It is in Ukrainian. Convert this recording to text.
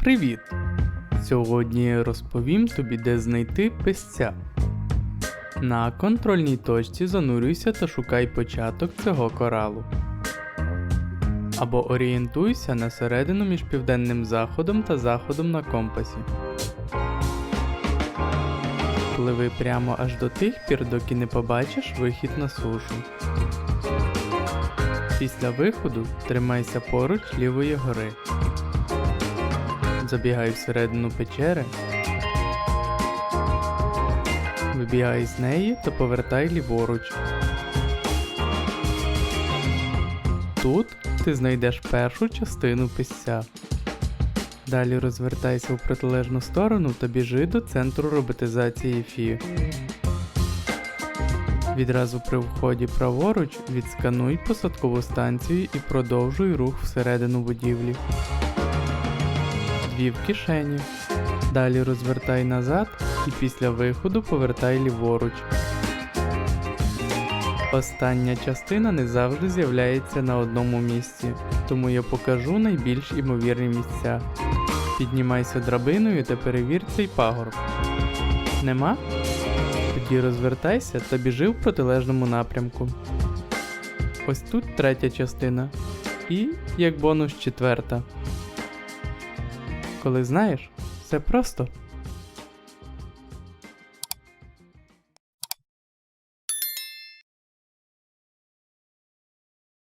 Привіт! Сьогодні розповім тобі, де знайти песця. На контрольній точці занурюйся та шукай початок цього коралу. Або орієнтуйся на середину між південним заходом та заходом на компасі. Пливи прямо аж до тих пір, доки не побачиш вихід на сушу. Після виходу тримайся поруч лівої гори. Забігай всередину печери. Вибігай з неї та повертай ліворуч. Тут ти знайдеш першу частину пісця. Далі розвертайся у протилежну сторону та біжи до центру роботизації Фі. Відразу при вході праворуч відскануй посадкову станцію і продовжуй рух всередину будівлі. Дві в кишені. Далі розвертай назад і після виходу повертай ліворуч. Остання частина не завжди з'являється на одному місці, тому я покажу найбільш імовірні місця. Піднімайся драбиною та перевір цей пагорб. Нема? Тоді розвертайся та біжи в протилежному напрямку. Ось тут третя частина. І, як бонус, четверта. Коли знаєш, все просто.